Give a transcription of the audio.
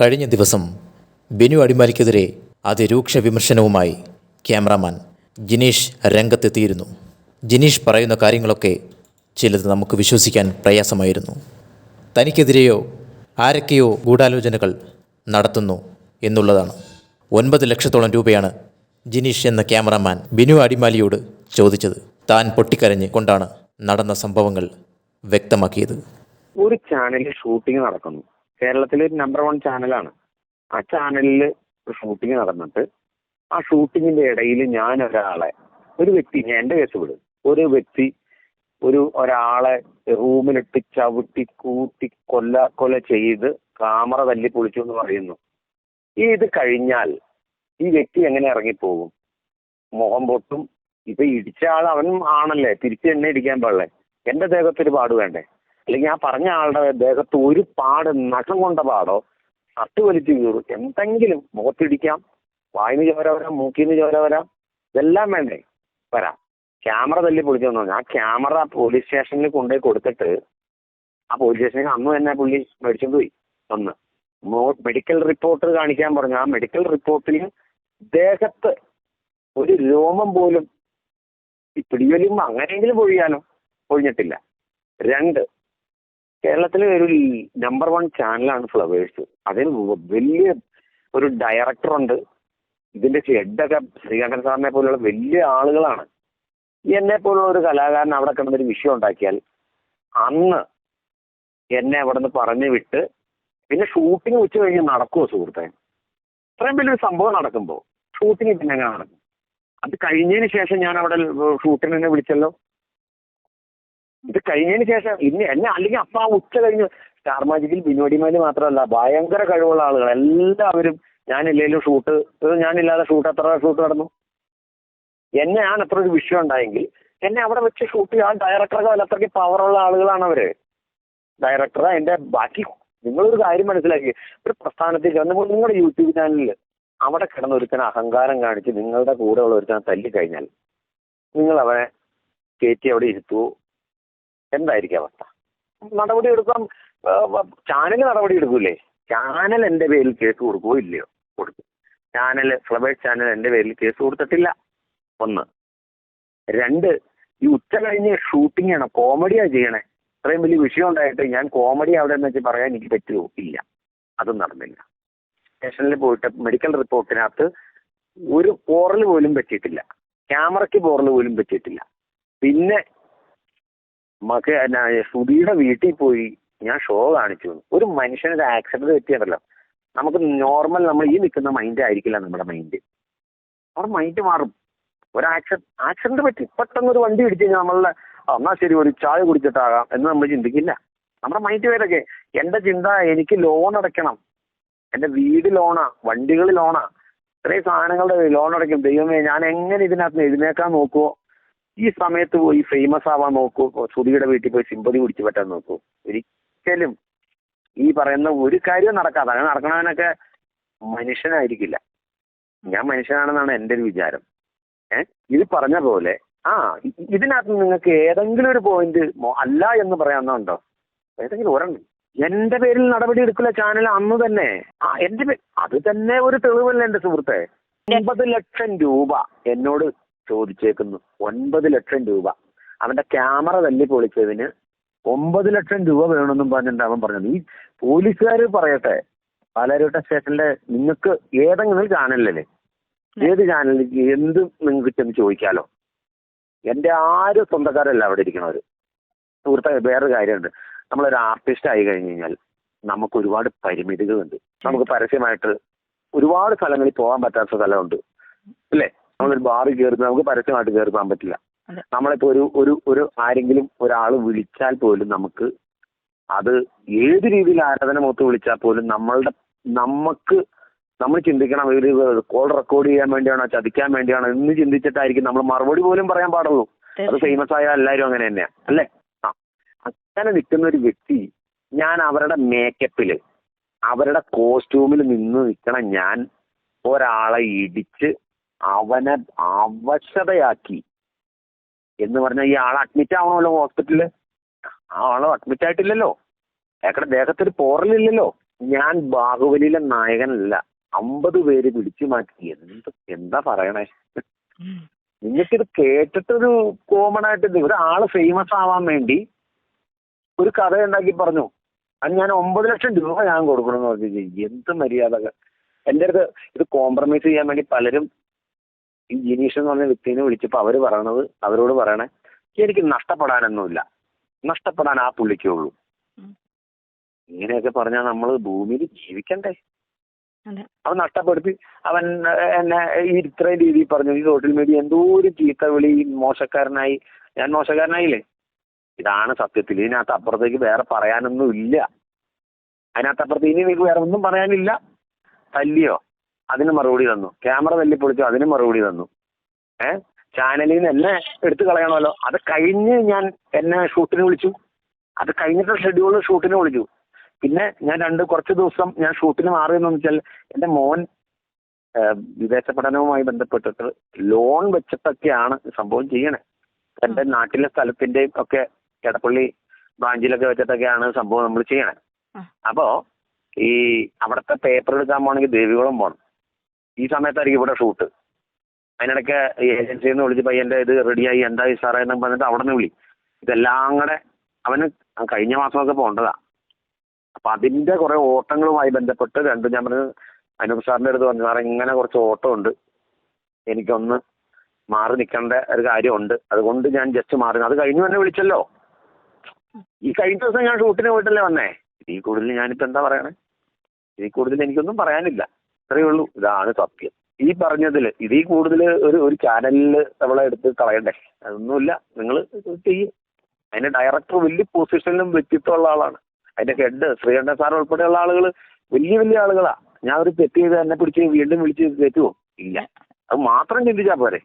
കഴിഞ്ഞ ദിവസം ബിനു അടിമാലിക്കെതിരെ അതിരൂക്ഷ വിമർശനവുമായി ക്യാമറാമാൻ ജിനീഷ് രംഗത്തെത്തിയിരുന്നു. ജിനീഷ് പറയുന്ന കാര്യങ്ങളൊക്കെ ചിലത് നമുക്ക് വിശ്വസിക്കാൻ പ്രയാസമായിരുന്നു. തനിക്കെതിരെയോ ആരൊക്കെയോ ഗൂഢാലോചനകൾ നടത്തുന്നു എന്നുള്ളതാണ്. ഒൻപത് ലക്ഷത്തോളം രൂപയാണ് ജിനീഷ് എന്ന ക്യാമറാമാൻ ബിനു അടിമാലിയോട് ചോദിച്ചത്. താൻ പൊട്ടിക്കരഞ്ഞ് കൊണ്ടാണ് നടന്ന സംഭവങ്ങൾ വ്യക്തമാക്കിയത്. ഒരു ചാനലിൽ ഷൂട്ടിംഗ് നടക്കുന്നു. കേരളത്തിലെ നമ്പർ വൺ ചാനലാണ് ആ ചാനലിൽ ഷൂട്ടിംഗ് നടന്നിട്ട് ആ ഷൂട്ടിങ്ങിന്റെ ഇടയിൽ ഞാൻ ഒരാളെ ഒരു വ്യക്തി ഞാൻ എന്റെ കേസ് വിടും. ഒരു വ്യക്തി ഒരു ഒരാളെ റൂമിലിട്ട് ചവിട്ടി കൂട്ടി കൊല്ല കൊല ചെയ്ത് ക്യാമറ തല്ലി പൊളിച്ചു എന്ന് പറയുന്നു. ഈ ഇത് കഴിഞ്ഞാൽ ഈ വ്യക്തി എങ്ങനെ ഇറങ്ങിപ്പോകും? മുഖം പൊട്ടും. ഇപ്പൊ ഇടിച്ച ആൾ അവൻ ആണല്ലേ? തിരിച്ച് എന്നെ ഇടിക്കാൻ പാടില്ലേ? എന്റെ ദേഹത്തൊരു പാട് വേണ്ടേ? അല്ലെങ്കിൽ ആ പറഞ്ഞ ആളുടെ ദേഹത്ത് ഒരു പാട് നഖം കൊണ്ട പാടോ ഷർട്ട് വലിച്ചു കീറും. എന്തെങ്കിലും മുഖത്തിടിക്കാം വായിന്ന് ചോര വരാം മൂക്കിന്ന് ചോര വരാം ഇതെല്ലാം വേണ്ടേ? വരാം. ക്യാമറ തല്ലി പൊളിച്ചു പറഞ്ഞു ആ ക്യാമറ പോലീസ് സ്റ്റേഷനിൽ കൊണ്ടുപോയി കൊടുത്തിട്ട് ആ പോലീസ് സ്റ്റേഷനിൽ അന്ന് തന്നെ പുള്ളി മേടിച്ചോണ്ട് പോയി. ഒന്ന് മോ- മെഡിക്കൽ റിപ്പോർട്ട് കാണിക്കാൻ പറഞ്ഞു. ആ മെഡിക്കൽ റിപ്പോർട്ടിൽ ദേഹത്ത് ഒരു രോമം പോലും ഈ പിടിവലിയുമ്പോ അങ്ങനെയെങ്കിലും പൊഴിയാലോ പൊഴിഞ്ഞിട്ടില്ല. രണ്ട് കേരളത്തിലെ ഒരു നമ്പർ വൺ ചാനലാണ് ഫ്ലവേഴ്സ്. അതിന് വലിയ ഒരു ഡയറക്ടറുണ്ട് ഇതിന്റെ ഹെഡൊക്കെ ശ്രീകണ്ഠൻ സാറിനെ പോലുള്ള വലിയ ആളുകളാണ്. എന്നെ പോലുള്ള ഒരു കലാകാരൻ അവിടെ കിടന്നൊരു വിഷയം ഉണ്ടാക്കിയാൽ അന്ന് എന്നെ അവിടെ നിന്ന് പറഞ്ഞു വിട്ട് പിന്നെ ഷൂട്ടിങ് ഉച്ച കഴിഞ്ഞ് നടക്കുമോ സുഹൃത്തെ? ഇത്രയും വലിയൊരു സംഭവം നടക്കുമ്പോൾ ഷൂട്ടിംഗ് പിന്നെ നടക്കും. അത് കഴിഞ്ഞതിന് ശേഷം ഞാൻ അവിടെ ഷൂട്ടിങ്ങിനെ വിളിച്ചല്ലോ. ഇത് കഴിഞ്ഞതിന് ശേഷം ഇന്ന് എന്നെ അല്ലെങ്കിൽ അപ്പൊ ആ ഉച്ച കഴിഞ്ഞ് സ്റ്റാർ മാജിക്കിൽ ബിനോടിമാര് മാത്രമല്ല ഭയങ്കര കഴിവുള്ള ആളുകൾ. എല്ലാവരും ഞാനില്ലേലും ഷൂട്ട് ഞാനില്ലാതെ ഷൂട്ട് എത്ര ഷൂട്ട് നടന്നു? എന്നെ ഞാൻ എത്ര ഒരു വിഷയം ഉണ്ടായെങ്കിൽ എന്നെ അവിടെ വെച്ച് ഷൂട്ട് ചെയ്യാൻ ഡയറക്ടറൊക്കെ വല്ലത്രയ്ക്ക് പവറുള്ള ആളുകളാണ് അവർ. ഡയറക്ടർ എന്റെ ബാക്കി നിങ്ങളൊരു കാര്യം മനസ്സിലാക്കി. ഒരു പ്രസ്ഥാനത്തിൽ കിടന്നപ്പോൾ നിങ്ങളുടെ യൂട്യൂബ് ചാനലിൽ അവിടെ കിടന്ന ഒരുത്തന അഹങ്കാരം കാണിച്ച് നിങ്ങളുടെ കൂടെ ഉള്ള ഒരുത്തനെ തല്ലിക്കഴിഞ്ഞാൽ നിങ്ങൾ അവനെ കയറ്റി അവിടെ ഇരുത്തുവോ എന്തായിരിക്കും അവസ്ഥ? നടപടി എടുക്കാം ചാനൽ നടപടി എടുക്കൂലേ? ചാനൽ എന്റെ പേരിൽ കേസ് കൊടുക്കുവോ ഇല്ലയോ? കൊടുക്കും. ചാനൽ ഫ്ലവേഴ്സ് ചാനൽ എന്റെ പേരിൽ കേസ് കൊടുത്തിട്ടില്ല. ഒന്ന്. രണ്ട് ഈ ഉച്ച കഴിഞ്ഞ് ഷൂട്ടിംഗ് ആണ്. കോമഡിയാണ് ചെയ്യണേ. ഇത്രയും വലിയ വിഷയം ഉണ്ടായിട്ട് ഞാൻ കോമഡി അവിടെ എന്ന് വെച്ച് പറയാൻ എനിക്ക് പറ്റുമോ ഇല്ല. അതും നടന്നില്ല. സ്റ്റേഷനിൽ പോയിട്ട് മെഡിക്കൽ റിപ്പോർട്ടിനകത്ത് ഒരു പോറൽ പോലും പറ്റിയിട്ടില്ല. ക്യാമറയ്ക്ക് പോറൽ പോലും പറ്റിയിട്ടില്ല. പിന്നെ മക എന്നാ, ശ്രുതിയുടെ വീട്ടിൽ പോയി ഞാൻ ഷോ കാണിച്ചു. ഒരു മനുഷ്യനൊരു ആക്സിഡന്റ് പറ്റിയതല്ലോ നമുക്ക് നോർമൽ നമ്മൾ ഈ നിൽക്കുന്ന മൈൻഡ് ആയിരിക്കില്ല നമ്മുടെ മൈൻഡ് നമ്മുടെ മൈൻഡ് മാറും. ഒരു ആക്സിഡന്റ് ആക്സിഡന്റ് പറ്റി. പെട്ടെന്ന് ഒരു വണ്ടി ഇടിച്ചു കഴിഞ്ഞാൽ നമ്മളെ "ആ, എന്നാ ശരി ഒരു ചായ കുടിച്ചിട്ടാകാം എന്ന് നമ്മൾ ചിന്തിക്കില്ല. നമ്മുടെ മൈൻഡ് പേരൊക്കെ എന്റെ ചിന്ത എനിക്ക് ലോൺ അടയ്ക്കണം. എന്റെ വീട് ലോണാ വണ്ടികൾ ലോണാ ഇത്രയും സാധനങ്ങളുടെ ലോൺ അടയ്ക്കും. ദൈവമേ ഞാൻ എങ്ങനെ ഇതിനകത്ത് എഴുന്നേക്കാൻ നോക്കുവോ? ഈ സമയത്ത് പോയി ഫേമസ് ആവാൻ നോക്കൂ. ശ്രുതിയുടെ വീട്ടിൽ പോയി സിമ്പതി പിടിച്ചു പറ്റാൻ നോക്കൂ. ഒരിക്കലും ഈ പറയുന്ന ഒരു കാര്യവും നടക്കാതെ അങ്ങനെ നടക്കണവനൊക്കെ മനുഷ്യനായിരിക്കില്ല. ഞാൻ മനുഷ്യനാണെന്നാണ് എന്റെ ഒരു വിചാരം. ഏ? ഇത് പറഞ്ഞ പോലെ ആ ഇതിനകത്ത് നിങ്ങൾക്ക് ഏതെങ്കിലും ഒരു പോയിന്റ് അല്ല എന്ന് പറയാവുന്നുണ്ടോ ഏതെങ്കിലും ഒരെണ്ണം. എന്റെ പേരിൽ നടപടി എടുക്കില്ല ചാനൽ അന്ന് തന്നെ. എന്റെ അത് തന്നെ ഒരു തെളിവല്ല എന്റെ സുഹൃത്തെ? അമ്പത് ലക്ഷം രൂപ എന്നോട് ചോദിച്ചേക്കുന്നു. ഒൻപത് ലക്ഷം രൂപ. അവന്റെ ക്യാമറ തല്ലി പൊളിച്ചതിന് ഒമ്പത് ലക്ഷം രൂപ വേണമെന്നും പറഞ്ഞിട്ട് അവൻ പറഞ്ഞത്. ഈ പോലീസുകാർ പറയട്ടെ പാലാരിവട്ട സ്റ്റേഷനിലെ നിങ്ങൾക്ക് ഏതെങ്കിലും ചാനലിലല്ലേ ഏത് ചാനലിൽ എന്ത് നിങ്ങൾക്ക് ചെന്ന് ചോദിക്കാലോ? എന്റെ ആരും സ്വന്തക്കാരല്ല അവിടെ ഇരിക്കണവർ സുഹൃത്തെ വേറൊരു കാര്യമുണ്ട്. നമ്മളൊരു ആർട്ടിസ്റ്റ് ആയി കഴിഞ്ഞു കഴിഞ്ഞാൽ നമുക്ക് ഒരുപാട് പരിമിതികളുണ്ട്. നമുക്ക് പരസ്യമായിട്ട് ഒരുപാട് സ്ഥലങ്ങളിൽ പോകാൻ പറ്റാത്ത സ്ഥലമുണ്ട്. അല്ലേ? നമ്മളൊരു ബാറിൽ കയറി നമുക്ക് പരസ്യമായിട്ട് കയറി പോകാൻ പറ്റില്ല. നമ്മളിപ്പോ ഒരു ഒരു ഒരു ആരെങ്കിലും ഒരാൾ വിളിച്ചാൽ പോലും നമുക്ക് അത് ഏത് രീതിയിൽ ആരാധന മുഖത്ത് വിളിച്ചാൽ പോലും നമ്മളുടെ നമുക്ക് നമ്മൾ ചിന്തിക്കണം ഒരു കോൾ റെക്കോർഡ് ചെയ്യാൻ വേണ്ടിയാണോ ചതിക്കാൻ വേണ്ടിയാണോ എന്ന് ചിന്തിച്ചിട്ടായിരിക്കും നമ്മൾ മറുപടി പോലും പറയാൻ പാടുള്ളൂ. അത് ഫേമസ് ആയ എല്ലാവരും അങ്ങനെ തന്നെയാണ് അല്ലേ? ആ. അങ്ങനെ നിൽക്കുന്ന ഒരു വ്യക്തി ഞാൻ അവരുടെ മേക്കപ്പിൽ അവരുടെ കോസ്റ്റ്യൂമിൽ നിന്ന് നിൽക്കണ ഞാൻ ഒരാളെ ഇടിച്ച് അവനെ അവശതയാക്കി എന്ന് പറഞ്ഞാൽ ഈ ആളെ അഡ്മിറ്റ് ആവണമല്ലോ ഹോസ്പിറ്റലിൽ ആ ആളെ അഡ്മിറ്റ് ആയിട്ടില്ലല്ലോ. അയാളുടെ ദേഹത്തൊരു പോറലില്ലല്ലോ. ഞാൻ ബാഹുബലിയിലെ നായകനല്ല. അമ്പത് പേര് പിടിച്ചു മാറ്റി. എന്ത് എന്താ പറയണേ? നിങ്ങൾക്കിത് കേട്ടിട്ടൊരു കോമൺ ആയിട്ട് ഒരാൾ ഫേമസ് ആവാൻ വേണ്ടി ഒരു കഥ ഉണ്ടാക്കി പറഞ്ഞു. അത് ഞാൻ ഒമ്പത് ലക്ഷം രൂപ ഞാൻ കൊടുക്കണമെന്ന് പറഞ്ഞു എന്ത് മര്യാദകൾ എന്റെ അടുത്ത് ഇത് കോംപ്രമൈസ് ചെയ്യാൻ വേണ്ടി പലരും ഈ ജിനീഷ് എന്ന് പറഞ്ഞ വ്യക്തിനെ വിളിച്ചപ്പോൾ അവർ പറയണത് അവരോട് പറയണേ എനിക്ക് നഷ്ടപ്പെടാനൊന്നുമില്ല. നഷ്ടപ്പെടാൻ ആ പുള്ളിക്കേ ഉള്ളൂ. ഇങ്ങനെയൊക്കെ പറഞ്ഞാൽ നമ്മൾ ഭൂമിയിൽ ജീവിക്കണ്ടേ? അവൻ നഷ്ടപ്പെടുത്തി. അവൻ എന്നെ ഈ ഇത്രയും രീതിയിൽ പറഞ്ഞു. ഈ സോഷ്യൽ മീഡിയ എന്തോ ഒരു ചീത്ത വിളി മോശക്കാരനായി. ഞാൻ മോശക്കാരനായില്ലേ? ഇതാണ് സത്യത്തിൽ. ഇതിനകത്ത് അപ്പുറത്തേക്ക് വേറെ പറയാനൊന്നും ഇല്ല അതിനകത്ത് അപ്പുറത്ത് ഇനി നിങ്ങൾക്ക് വേറെ ഒന്നും പറയാനില്ല. തല്ലിയോ? അതിന് മറുപടി തന്നു. ക്യാമറ തല്ലിപ്പൊളിച്ചു അതിന് മറുപടി തന്നു. ഏ? ചാനലിൽ നിന്ന് എന്നെ എടുത്തു കളയണമല്ലോ. അത് കഴിഞ്ഞ് ഞാൻ എന്നെ ഷൂട്ടിന് വിളിച്ചു. അത് കഴിഞ്ഞിട്ട് ഷെഡ്യൂളിൽ ഷൂട്ടിന് വിളിച്ചു. പിന്നെ ഞാൻ രണ്ട് കുറച്ച് ദിവസം ഞാൻ ഷൂട്ടിന് മാറിയെന്ന് വെച്ചാൽ എന്റെ മോൻ വിദേശ പഠനവുമായി ബന്ധപ്പെട്ടിട്ട് ലോൺ വെച്ചിട്ടൊക്കെയാണ് സംഭവം ചെയ്യണേ. എന്റെ നാട്ടിലെ സ്ഥലത്തിന്റെയും ഒക്കെ എടപ്പള്ളി ബ്രാഞ്ചിലൊക്കെ വെച്ചിട്ടൊക്കെയാണ് സംഭവം നമ്മൾ ചെയ്യണേ. അപ്പോൾ അപ്പോ ഈ അവിടുത്തെ പേപ്പർ എടുക്കാൻ പോകണമെങ്കിൽ ദേവികുളം പോകണം. ഈ സമയത്തായിരിക്കും ഇവിടെ ഷൂട്ട് അതിനിടയ്ക്ക് ഏജൻസിയിൽ നിന്ന് വിളിച്ച് പയ്യന്റെ ഇത് റെഡിയായി എന്തായി സാറേ എന്നും പറഞ്ഞിട്ട് അവിടെ നിന്ന് വിളി. ഇതെല്ലാം കൂടെ അവന് കഴിഞ്ഞ മാസമൊക്കെ പോകേണ്ടതാ അപ്പൊ അതിന്റെ കുറെ ഓട്ടങ്ങളുമായി ബന്ധപ്പെട്ട് രണ്ടും ഞാൻ പറഞ്ഞു അനൂപ് സാറിന്റെ അടുത്ത് പറഞ്ഞു സാറേ ഇങ്ങനെ കുറച്ച് ഓട്ടമുണ്ട് എനിക്കൊന്ന് മാറി നിൽക്കേണ്ട ഒരു കാര്യമുണ്ട്. അതുകൊണ്ട് ഞാൻ ജസ്റ്റ് മാറി അത് കഴിഞ്ഞു എന്നെ വിളിച്ചല്ലോ. ഈ കഴിഞ്ഞ ദിവസം ഞാൻ ഷൂട്ടിന് പോയിട്ടല്ലേ വന്നേ? ഇതിൽ കൂടുതൽ ഞാനിപ്പോ എന്താ പറയണേ? ഇതിൽ കൂടുതൽ എനിക്കൊന്നും പറയാനില്ല. ഇത്രയേ ഉള്ളൂ. ഇതാണ് സത്യം. ഈ പറഞ്ഞതിൽ ഇതിൽ കൂടുതൽ ഒരു ഒരു ചാനലിൽ നമ്മളെ എടുത്ത് കളയണ്ടേ? അതൊന്നുമില്ല. നിങ്ങൾ ചെയ്യും. അതിന്റെ ഡയറക്ടർ വലിയ പൊസിഷനിലും വ്യക്തിത്വമുള്ള ആളാണ്. അതിന്റെ ഹെഡ് ശ്രീകണ്ഠൻ സാർ ഉൾപ്പെടെയുള്ള ആളുകൾ വലിയ വലിയ ആളുകളാ. ഞാൻ ഒരു തെറ്റ് ചെയ്ത് എന്നെ പിടിച്ച് വീണ്ടും വിളിച്ച് കയറ്റുമോ ഇല്ല. അത് മാത്രം ചിന്തിച്ചാൽ പോരെ.